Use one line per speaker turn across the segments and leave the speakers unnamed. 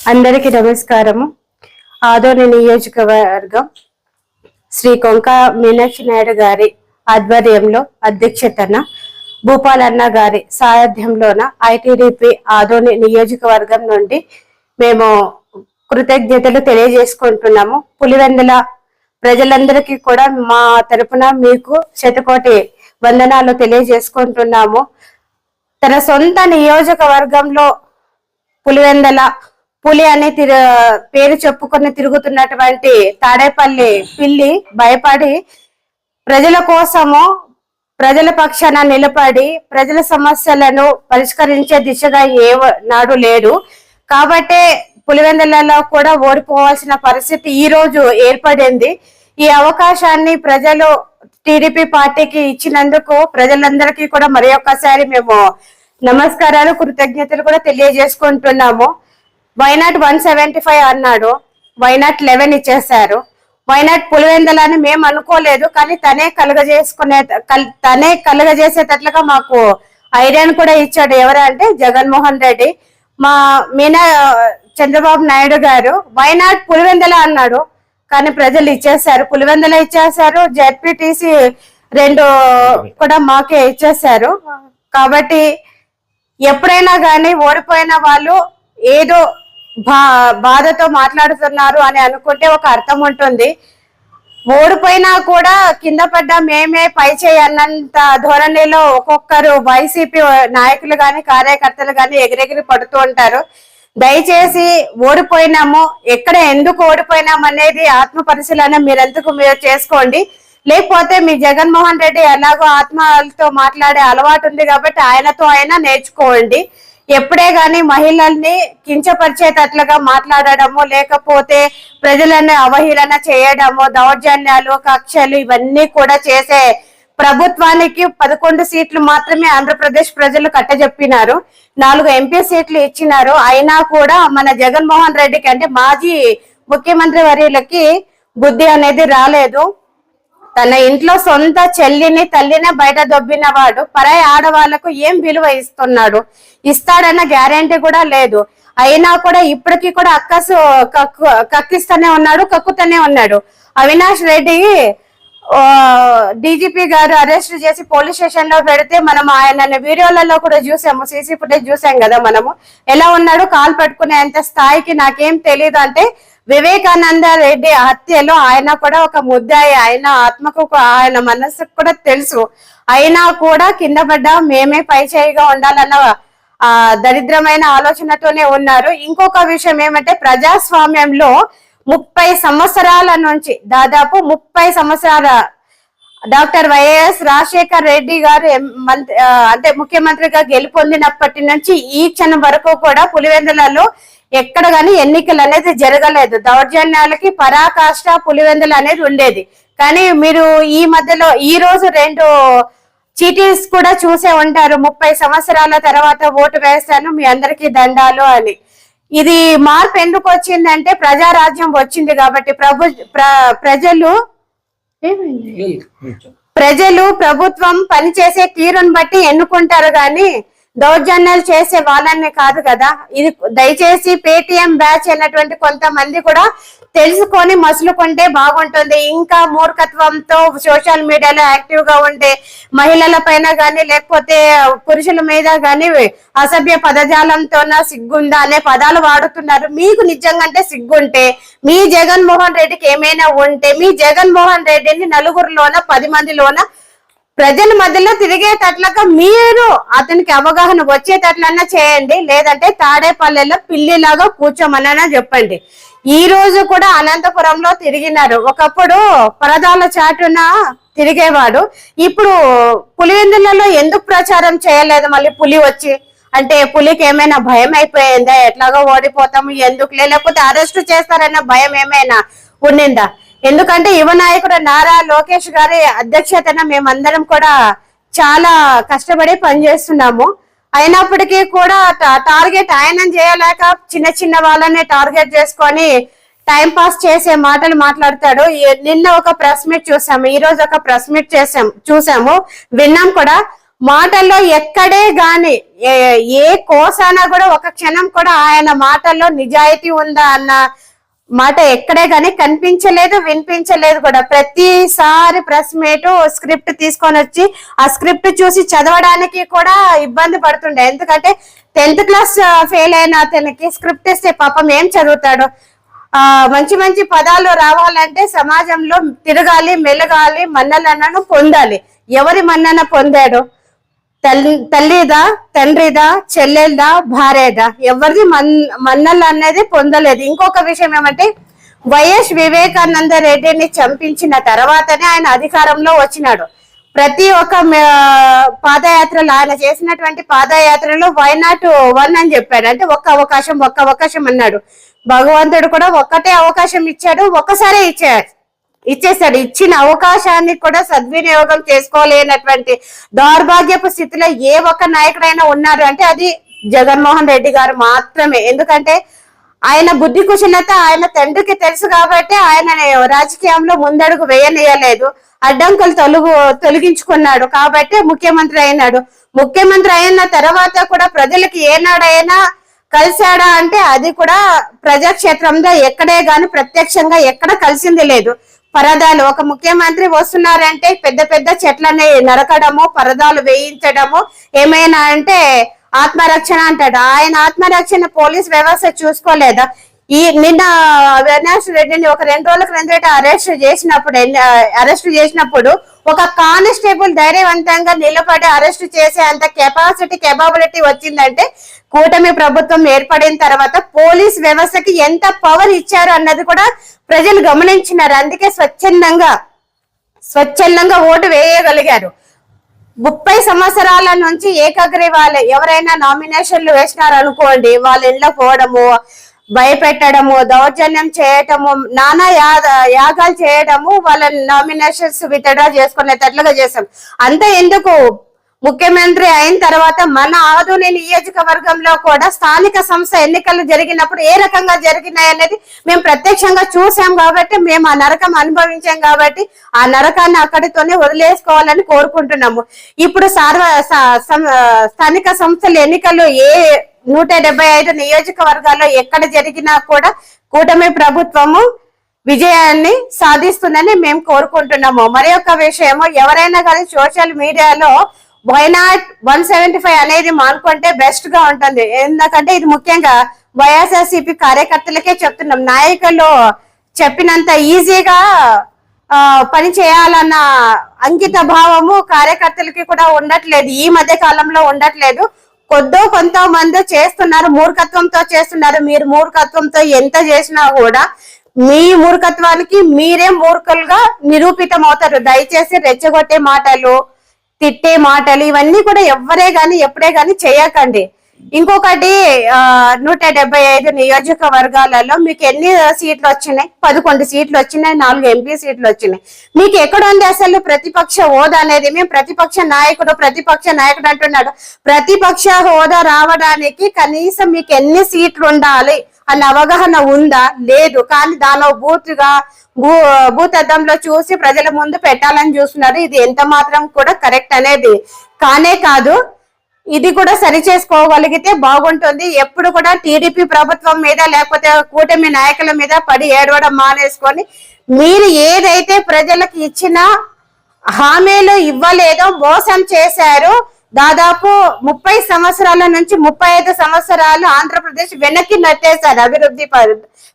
అందరికీ నమస్కారము. ఆదోని నియోజకవర్గం శ్రీ కొంక మీనాక్షి నాయుడు గారి ఆధ్వర్యంలో అధ్యక్షతన భూపాలన్న గారి సారథ్యంలోన ఐటీడీపీ ఆదోని నియోజకవర్గం నుండి మేము కృతజ్ఞతలు తెలియజేసుకుంటున్నాము. పులివెందుల ప్రజలందరికీ కూడా మా తరపున మీకు శతకోటి వందనాలు తెలియజేసుకుంటున్నాము. తన సొంత నియోజకవర్గంలో పులివెందల పులి అనే తిరు పేరు చెప్పుకొని తిరుగుతున్నటువంటి తాడేపల్లి పిల్లి భయపడి ప్రజల కోసము ప్రజల పక్షాన నిలబడి ప్రజల సమస్యలను పరిష్కరించే దిశగా ఏ నాడు లేడు. కాబట్టే పులివెందులలో కూడా ఓడిపోవాల్సిన పరిస్థితి ఈ రోజు ఏర్పడింది. ఈ అవకాశాన్ని ప్రజలు టీడీపీ పార్టీకి ఇచ్చినందుకు ప్రజలందరికీ కూడా మరి ఒక్కసారి మేము నమస్కారాలు కృతజ్ఞతలు కూడా తెలియజేసుకుంటున్నాము. Why not one seventy five అన్నాడు. వైనాట్ లెవెన్ ఇచ్చేశారు. వైనాట్ పులివెందలని మేము అనుకోలేదు కానీ తనే కలుగజేసుకునే కల్- తనే కలుగజేసేటట్లుగా మాకు ఐడియాను కూడా ఇచ్చాడు. ఎవరు అంటే జగన్మోహన్ రెడ్డి. మా మీనా చంద్రబాబు నాయుడు గారు వైనాట్ పులివెందల? అన్నాడు. కానీ ప్రజలు ఇచ్చేశారు. పులివెందల ఇచ్చేశారు. జెడ్పీటీసీ రెండు కూడా మాకే ఇచ్చేశారు. కాబట్టి ఎప్పుడైనా కానీ ఓడిపోయిన వాళ్ళు ఏదో బాధతో మాట్లాడుతున్నారు అని అనుకుంటే ఒక అర్థం ఉంటుంది. ఓడిపోయినా కూడా కింద పడ్డ మేమే పై చేయన్నంత ధోరణిలో ఒక్కొక్కరు వైసీపీ నాయకులు గాని కార్యకర్తలు గాని ఎగిరెగిరి పడుతూ ఉంటారు. దయచేసి ఓడిపోయినాము ఎక్కడ ఎందుకు ఓడిపోయినాం అనేది ఆత్మ పరిశీలన మీరెందుకు మీరు చేసుకోండి. లేకపోతే మీ జగన్మోహన్ రెడ్డి ఎలాగో ఆత్మలతో మాట్లాడే అలవాటు ఉంది కాబట్టి ఆయనతో అయినా నేర్చుకోండి. ఎప్పుడే గాని మహిళల్ని కించపరిచేటట్లుగా మాట్లాడడము లేకపోతే ప్రజలను అవహేళన చేయడము దౌర్జన్యాలు కక్షలు ఇవన్నీ కూడా చేసే ప్రభుత్వానికి పదకొండు సీట్లు మాత్రమే ఆంధ్రప్రదేశ్ ప్రజలు కట్టజెప్పినారు. నాలుగు ఎంపీ సీట్లు ఇచ్చినారు. అయినా కూడా మన జగన్మోహన్ రెడ్డికి అంటే మాజీ ముఖ్యమంత్రి వర్యులకి బుద్ధి అనేది రాలేదు. తన ఇంట్లో సొంత చెల్లిని తల్లిని బయట దొబ్బిన వాడు పరాయి ఆడవాళ్ళకు ఏం విలువ ఇస్తున్నాడు? ఇస్తాడన్న గ్యారంటీ కూడా లేదు. అయినా కూడా ఇప్పటికీ కూడా అక్కసు కక్కు కక్కిస్తూనే ఉన్నాడు కక్కుతూనే ఉన్నాడు. అవినాష్ రెడ్డి డీజీపీ గారు అరెస్ట్ చేసి పోలీస్ స్టేషన్లో పెడితే మనం ఆయన వీడియోలలో కూడా చూసాము సీసీ ఫుటేజ్ చూసాం కదా మనము. ఎలా ఉన్నాడు కాలు పట్టుకునేంత స్థాయికి నాకేం తెలియదు అంటే వివేకానంద రెడ్డి హత్యలో ఆయన కూడా ఒక ముద్దాయి ఆయన ఆత్మకు ఆయన మనసుకు కూడా తెలుసు. అయినా కూడా కింద పడ్డ మేమే పైచేయిగా ఉండాలన్న ఆ దరిద్రమైన ఆలోచనతోనే ఉన్నారు. ఇంకొక విషయం ఏమంటే ప్రజాస్వామ్యంలో ముప్పై సంవత్సరాల నుంచి దాదాపు ముప్పై సంవత్సరాల డాక్టర్ వైఎస్ రాజశేఖర్ రెడ్డి గారు అంటే ముఖ్యమంత్రిగా గెలుపొందినప్పటి నుంచి ఈ క్షణం వరకు కూడా పులివెందులలో ఎక్కడ గాని ఎన్నికలు అనేది జరగలేదు. దౌర్జన్యాలకి పరాకాష్ట పులివెందులు అనేది ఉండేది. కానీ మీరు ఈ మధ్యలో ఈ రోజు రెండు చీటీస్ కూడా చూసే ఉంటారు. ముప్పై సంవత్సరాల తర్వాత ఓటు వేస్తాను మీ అందరికీ దండాలు అని. ఇది మార్పు ఎందుకు వచ్చిందంటే ప్రజారాజ్యం వచ్చింది కాబట్టి ప్రభు ప్ర- ప్రజలు ప్రజలు ప్రభుత్వం పనిచేసే తీరును బట్టి ఎన్నుకుంటారు గాని దౌర్జన్యాలు చేసే వాళ్ళనే కాదు కదా. ఇది దయచేసి పేటిఎం బ్యాచ్ అన్నటువంటి కొంతమంది కూడా తెలుసుకొని మసులుకుంటే బాగుంటుంది. ఇంకా మూర్ఖత్వంతో సోషల్ మీడియాలో యాక్టివ్గా ఉండే మహిళల పైన గానీ లేకపోతే పురుషుల మీద గానీ అసభ్య పదజాలంతోన సిగ్గుందా అనే పదాలు వాడుతున్నారు. మీకు నిజంగా అంటే సిగ్గుంటే మీ జగన్మోహన్ రెడ్డికి ఏమైనా ఉంటే మీ జగన్మోహన్ రెడ్డిని నలుగురిలోన పది మందిలోన ప్రజల మధ్యలో తిరిగేటట్లుగా మీరు అతనికి అవగాహన వచ్చేటట్లన్నా చేయండి. లేదంటే తాడేపల్లెలో పిల్లిలాగా కూర్చోమన్నా చెప్పండి. ఈ రోజు కూడా అనంతపురంలో తిరిగినారు. ఒకప్పుడు పరదాల చాటున తిరిగేవాడు. ఇప్పుడు పులివెందులలో ఎందుకు ప్రచారం చేయలేదు? మళ్ళీ పులి వచ్చి అంటే పులికి ఏమైనా భయం అయిపోయిందా? ఎట్లాగో ఓడిపోతాము ఎందుకు లేకపోతే అరెస్ట్ చేస్తారన్న భయం ఏమైనా ఉండిందా? ఎందుకంటే యువ నాయకుడు నారా లోకేష్ గారి అధ్యక్షతన మేమందరం కూడా చాలా కష్టపడి పనిచేస్తున్నాము. అయినప్పటికీ కూడా టార్గెట్ ఆయన చేయలేక చిన్న చిన్న వాళ్ళనే టార్గెట్ చేసుకొని టైం పాస్ చేసే మాటలు మాట్లాడతాడు. నిన్న ఒక ప్రెస్ మీట్ చూసాము ఈ రోజు ఒక ప్రెస్ మీట్ చేసాం చూసాము. విన్నాం కూడా. మాటల్లో ఎక్కడే గాని ఏ కోసానా కూడా ఒక క్షణం కూడా ఆయన మాటల్లో నిజాయితీ ఉందా అన్న మాట ఎక్కడే కానీ కనిపించలేదు వినిపించలేదు కూడా. ప్రతిసారి ప్రెస్ మీట్ స్క్రిప్ట్ తీసుకొని వచ్చి ఆ స్క్రిప్ట్ చూసి చదవడానికి కూడా ఇబ్బంది పడుతుండే. ఎందుకంటే టెన్త్ క్లాస్ ఫెయిల్ అయిన అతనికి స్క్రిప్ట్ ఇస్తే పాపం ఏం చదువుతాడు? ఆ మంచి మంచి పదాలు రావాలంటే సమాజంలో తిరగాలి మెలగాలి మన్ననను పొందాలి. ఎవరి మన్నన పొందాడు? తల్లి తల్లిదా తండ్రిదా చెల్లెల్దా భార్యదా? ఎవరిది మన్ మన్నలు అనేది పొందలేదు. ఇంకొక విషయం ఏమంటే వైఎస్ వివేకానంద రెడ్డిని చంపించిన తర్వాతనే ఆయన అధికారంలో వచ్చినాడు. ప్రతి ఒక్క పాదయాత్రలో ఆయన చేసినటువంటి పాదయాత్రలో వై నాట్ వన్ అని చెప్పాడు. అంటే ఒక్క అవకాశం ఒక్క అవకాశం అన్నాడు. భగవంతుడు కూడా ఒక్కటే అవకాశం ఇచ్చాడు ఒక్కసారే ఇచ్చాడు. ఇచ్చేసాడు ఇచ్చిన అవకాశాన్ని కూడా సద్వినియోగం చేసుకోలేనటువంటి దౌర్భాగ్యపు స్థితిలో ఏ ఒక్క నాయకుడైనా ఉన్నారు అంటే అది జగన్మోహన్ రెడ్డి గారు మాత్రమే. ఎందుకంటే ఆయన బుద్ధి కుశలత ఆయన తండ్రికి తెలుసు కాబట్టి ఆయన రాజకీయంలో ముందడుగు వేయనీయలేదు. అడ్డంకులు తొలగు తొలగించుకున్నాడు కాబట్టి ముఖ్యమంత్రి అయినాడు. ముఖ్యమంత్రి అయిన తర్వాత కూడా ప్రజలకు ఏనాడైనా కలిశాడా అంటే అది కూడా ప్రజాక్షేత్రంలో ఎక్కడే గాని ప్రత్యక్షంగా ఎక్కడ కలిసింది లేదు. పరదాలు. ఒక ముఖ్యమంత్రి వస్తున్నారంటే పెద్ద పెద్ద చెట్లని నరకడము పరదాలు వేయించడము. ఏమైనా అంటే ఆత్మరక్షణ అంటాడు. ఆయన ఆత్మరక్షణ పోలీస్ వ్యవస్థ చూసుకోలేదా? ఈ నిన్న అవినాష్ రెడ్డిని ఒక రెండు రోజుల క్రిందట అరెస్ట్ చేసినప్పుడు అరెస్ట్ చేసినప్పుడు ఒక కానిస్టేబుల్ ధైర్యవంతంగా నిలబడి అరెస్ట్ చేసే అంత కెపాసిటీ కెపాబిలిటీ వచ్చిందంటే కూటమి ప్రభుత్వం ఏర్పడిన తర్వాత పోలీస్ వ్యవస్థకి ఎంత పవర్ ఇచ్చారు అన్నది కూడా ప్రజలు గమనించినారు. అందుకే స్వచ్ఛందంగా స్వచ్ఛందంగా ఓటు వేయగలిగారు. ముప్పై సంవత్సరాల నుంచి ఏకగ్రీవాలే. ఎవరైనా నామినేషన్లు వేసినారు అనుకోండి వాళ్ళ ఇంట్లో పోవడము భయపెట్టడము దౌర్జన్యం చేయటము నానా యాగాలు చేయడము వాళ్ళ నామినేషన్స్ విత్డ్రా చేసుకునేటట్లుగా చేశాం. అంత ఎందుకు? ముఖ్యమంత్రి అయిన తర్వాత మన ఆధుని నియోజకవర్గంలో కూడా స్థానిక సంస్థ ఎన్నికలు జరిగినప్పుడు ఏ రకంగా జరిగినాయి అనేది మేము ప్రత్యక్షంగా చూసాం కాబట్టి మేము ఆ నరకం అనుభవించాం కాబట్టి ఆ నరకాన్ని అక్కడితోనే వదిలేసుకోవాలని కోరుకుంటున్నాము. ఇప్పుడు సార్వ స్థానిక సంస్థల ఎన్నికలు ఏ నూట డెబ్బై ఐదు నియోజకవర్గాల్లో ఎక్కడ జరిగినా కూడా కూటమి ప్రభుత్వము విజయాన్ని సాధిస్తుందని మేము కోరుకుంటున్నాము. మరి ఒక విషయము ఎవరైనా కానీ సోషల్ మీడియాలో వైనాట్ వన్ సెవెంటీ ఫైవ్ అనేది మానుకుంటే బెస్ట్గా ఉంటుంది. ఎందుకంటే ఇది ముఖ్యంగా వైఎస్ఆర్సీపీ కార్యకర్తలకే చెప్తున్నాం. నాయకులు చెప్పినంత ఈజీగా పని చేయాలన్న అంకిత భావము కార్యకర్తలకి కూడా ఉండట్లేదు. ఈ మధ్య కాలంలో ఉండట్లేదు. కొద్దో కొంతమంది చేస్తున్నారు మూర్ఖత్వంతో చేస్తున్నారు. మీరు మూర్ఖత్వంతో ఎంత చేసినా కూడా మీ మూర్ఖత్వానికి మీరే మూర్ఖులుగా నిరూపితం అవుతారు దయచేసి రెచ్చగొట్టే మాటలు తిట్టే మాటలు ఇవన్నీ కూడా ఎవరే గాని ఎప్పుడే గాని చేయకండి. ఇంకొకటి నూట డెబ్బై ఐదు నియోజకవర్గాలలో మీకు ఎన్ని సీట్లు వచ్చినాయి? పదకొండు సీట్లు వచ్చినాయి నాలుగు ఎంపీ సీట్లు వచ్చినాయి. మీకు ఎక్కడ ఉంది అసలు ప్రతిపక్ష హోదా అనేది? మేము ప్రతిపక్ష నాయకుడు ప్రతిపక్ష నాయకుడు అంటున్నాడు. ప్రతిపక్ష హోదా రావడానికి కనీసం మీకు ఎన్ని సీట్లు ఉండాలి అన్న అవగాహన ఉందా? లేదు. కానీ దానిలో బూత్గా భూ భూతద్దంలో చూసి ప్రజల ముందు పెట్టాలని చూస్తున్నారు. ఇది ఎంత మాత్రం కూడా కరెక్ట్ అనేది కానే కాదు. ఇది కూడా సరి చేసుకోగలిగితే బాగుంటుంది. ఎప్పుడు కూడా టీడీపీ ప్రభుత్వం మీద లేకపోతే కూటమి నాయకుల మీద పడి ఏడవడం మానేసుకొని మీరు ఏదైతే ప్రజలకు ఇచ్చిన హామీలు ఇవ్వలేదో మోసం చేశారు. దాదాపు ముప్పై సంవత్సరాల నుంచి ముప్పై ఐదు సంవత్సరాలు ఆంధ్రప్రదేశ్ వెనక్కి నెట్టేశారు అభివృద్ధి ప-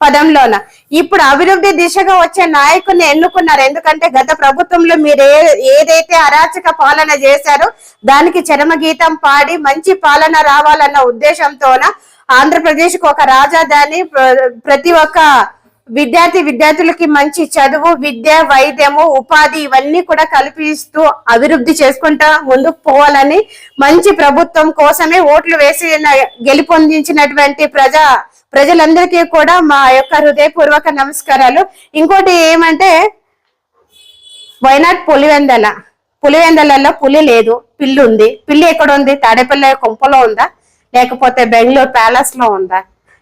పదంలోన. ఇప్పుడు అభివృద్ధి దిశగా వచ్చే నాయకుని ఎన్నుకున్నారు. ఎందుకంటే గత ప్రభుత్వంలో మీరు ఏ- ఏదైతే అరాచక పాలన చేశారో దానికి చరమగీతం పాడి మంచి పాలన రావాలన్న ఉద్దేశంతోన ఆంధ్రప్రదేశ్కు ఒక రాజధాని ప్ర- ప్రతి ఒక్క విద్యార్థి విద్యార్థులకి మంచి చదువు విద్య వైద్యము ఉపాధి ఇవన్నీ కూడా కల్పిస్తూ అభివృద్ధి చేసుకుంటా ముందుకు పోవాలని మంచి ప్రభుత్వం కోసమే ఓట్లు వేసి గెలుపొందించినటువంటి ప్రజా ప్రజలందరికీ కూడా మా యొక్క హృదయపూర్వక నమస్కారాలు. ఇంకోటి ఏమంటే వైనాడ్ పులివెందల? పులివెందలలో పులి లేదు పిల్లి ఉంది పిల్లి ఎక్కడ ఉంది తాడేపల్లి కొంపలో ఉందా? లేకపోతే బెంగళూరు ప్యాలెస్లో ఉందా?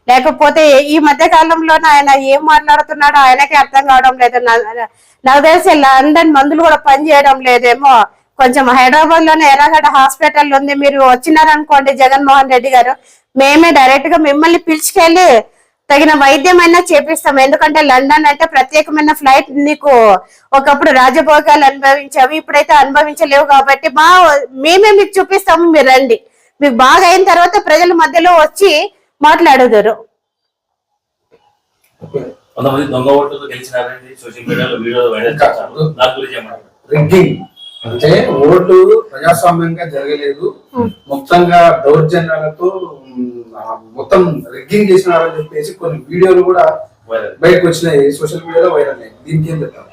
లేకపోతే ఈ మధ్య కాలంలో ఆయన ఏం మాట్లాడుతున్నాడో ఆయనకే అర్థం కావడం లేదు. నాకు తెలిసి లండన్ మందులు కూడా పనిచేయడం లేదేమో. కొంచెం హైదరాబాద్లోనే ఎర్రగడ్డ హాస్పిటల్ ఉంది. మీరు వచ్చినారనుకోండి జగన్మోహన్ రెడ్డి గారు. మేమే డైరెక్ట్గా మిమ్మల్ని పిలుచుకెళ్ళి తగిన వైద్యం అయినా చేపిస్తాం. ఎందుకంటే లండన్ అంటే ప్రత్యేకమైన ఫ్లైట్. నీకు ఒకప్పుడు రాజభోగాలు అనుభవించావు. ఇప్పుడైతే అనుభవించలేవు కాబట్టి మా మేమే మీకు చూపిస్తాము. మీరు రండి. మీకు బాగా అయిన తర్వాత ప్రజల మధ్యలో వచ్చి మాట్లాడుదురు.
కొంతమంది దొంగ ఓట్లతో గెలిచినారని సోషల్ మీడియాలో వీడియో వైరల్ చేస్తారు. దాని గురించి
రిగ్గింగ్. అంటే ఓట్లు ప్రజాస్వామ్యంగా జరగలేదు. మొత్తంగా దౌర్జన్యాలతో మొత్తం రిగ్గింగ్ చేసినారని చెప్పేసి కొన్ని వీడియోలు కూడా
వైరల్.
బయటకు వచ్చినాయి. సోషల్ మీడియాలో వైరల్ అయ్యాయి దీనికి ఏం చెప్తారు?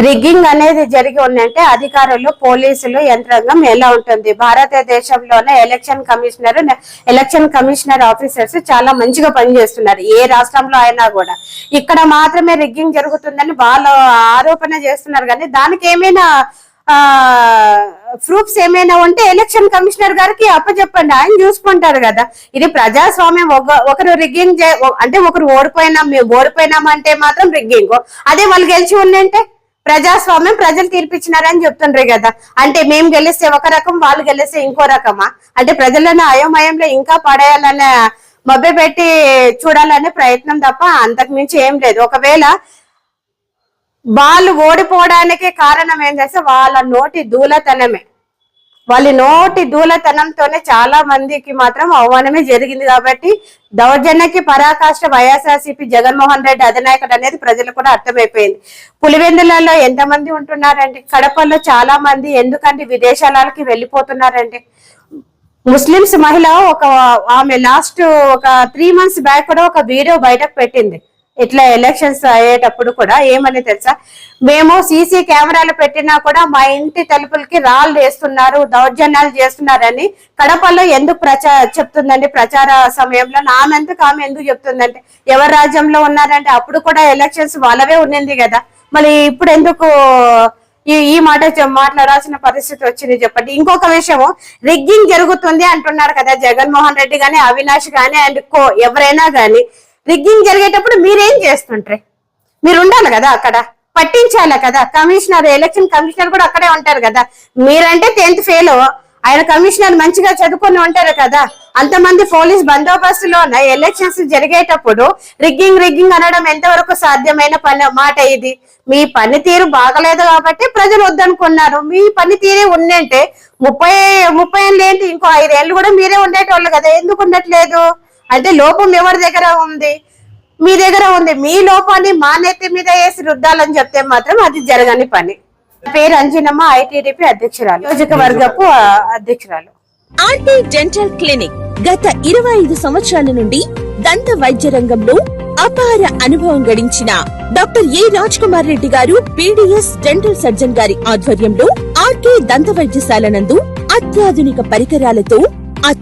రిగ్గింగ్ అనేది జరిగి ఉందంటే అధికారులు పోలీసులు యంత్రాంగం ఎలా ఉంటుంది? భారతదేశంలోనే election commissioner election commissioner officers చాలా మంచిగా పనిచేస్తున్నారు ఏ రాష్ట్రంలో అయినా కూడా. ఇక్కడ మాత్రమే రిగ్గింగ్ జరుగుతుందని వాళ్ళు ఆరోపణ చేస్తున్నారు కానీ దానికి ఏమైనా ప్రూఫ్స్ ఏమైనా ఉంటే ఎలక్షన్ కమిషనర్ గారికి అప్పచెప్పండి ఆయన చూసుకుంటారు కదా. ఇది ప్రజాస్వామ్యం ఒక- ఒకరు రిగ్గింగ్ అంటే ఒకరు ఓడిపోయినాం మేము ఓడిపోయినాం అంటే మాత్రం రిగ్గింగ్ అదే వాళ్ళు గెలిచి ఉందంటే? ప్రజాస్వామ్యం ప్రజలు తీర్పిచ్చినారని చెప్తుండ్రు కదా. అంటే మేము గెలిస్తే ఒక రకం వాళ్ళు గెలిస్తే ఇంకో రకమా? అంటే ప్రజలను అయోమయంలో ఇంకా పడేయాలనే మభ్య పెట్టి చూడాలనే ప్రయత్నం తప్ప అంతకు మించి ఏం లేదు. ఒకవేళ వాళ్ళు ఓడిపోవడానికి కారణం ఏం చేస్తే వాళ్ళ నోటి దూలతనమే. వాళ్ళ నోటి దూలతనంతోనే చాలా మందికి మాత్రం అవమానమే జరిగింది కాబట్టి దౌర్జన్యకి పరాకాష్ట వైఎస్ఆర్సీపీ జగన్మోహన్ రెడ్డి అధినాయకుడు అనేది ప్రజలు కూడా అర్థమైపోయింది. పులివెందులలో ఎంతమంది ఉంటున్నారండి? కడపలో చాలా మంది ఎందుకంటే విదేశాలకి వెళ్ళిపోతున్నారండి. ముస్లిమ్స్ మహిళ ఒక ఆమె లాస్ట్ ఒక త్రీ మంత్స్ బ్యాక్ కూడా ఒక వీడియో బయటకు పెట్టింది. ఇట్లా ఎలక్షన్స్ అయ్యేటప్పుడు కూడా ఏమని తెలుసా? మేము సీసీ కెమెరాలు పెట్టినా కూడా మా ఇంటి తలుపులకి రాళ్ళు వేస్తున్నారు దౌర్జన్యాలు చేస్తున్నారని కడపలో ఎందుకు ప్రచా చెప్తుందండి ప్రచార సమయంలో? నామెందుకు ఆమె ఎందుకు చెప్తుందంటే ఎవరి రాజ్యంలో ఉన్నారంటే అప్పుడు కూడా ఎలక్షన్స్ వాళ్ళవే ఉన్నింది కదా. మళ్ళీ ఇప్పుడు ఎందుకు ఈ ఈ మాట మాట్లాడాల్సిన పరిస్థితి వచ్చింది చెప్పండి. ఇంకొక విషయం రిగ్గింగ్ జరుగుతుంది అంటున్నారు కదా జగన్మోహన్ రెడ్డి గాని అవినాష్ గాని అండ్ కో ఎవరైనా గాని రిగ్గింగ్ జరిగేటప్పుడు మీరేం చేస్తుంటారు? మీరు ఉండాలి కదా అక్కడ? పట్టించాలి కదా? కమిషనర్ ఎలక్షన్ కమిషనర్ కూడా అక్కడే ఉంటారు కదా? మీరంటే టెన్త్ ఫెయిల్ ఆయన కమిషనర్ మంచిగా చదువుకొని ఉంటారు కదా? అంతమంది పోలీస్ బందోబస్తులో ఎలక్షన్స్ జరిగేటప్పుడు రిగ్గింగ్ రిగ్గింగ్ అనడం ఎంతవరకు సాధ్యమైన పని మాట ఇది? మీ పనితీరు బాగలేదు కాబట్టి ప్రజలు వద్దనుకున్నారు. మీ పనితీరే ఉందంటే ముప్పై ముప్పై ఏళ్ళు ఏంటి? ఇంకో ఐదేళ్ళు కూడా మీరే ఉండేటోళ్ళు కదా. ఎందుకు ఉండట్లేదు? అంటే లోపం ఎవరి దగ్గర ఉంది? మీ దగ్గర ఉంది. మీ లోపాన్ని మా నెత్తి మీద వేసి రుద్దాలని చెప్తే మాత్రం అది జరగని పని. పేరు అంజనమ్మ ఐటీడీపీ అధ్యక్షురాలు. నియోజకవర్గపు అధ్యక్షురాలు.
ఆర్టీ డెంటల్ క్లినిక్ గత ఇరవై ఐదు సంవత్సరాల నుండి దంత వైద్య రంగంలో అపార అనుభవం గడించిన doctor A Raj Kumar Reddy garu PDS dental surgeon గారి ఆధ్వర్యంలో ఆర్కే దంత వైద్యశాల నందు అత్యాధునిక పరికరాలతో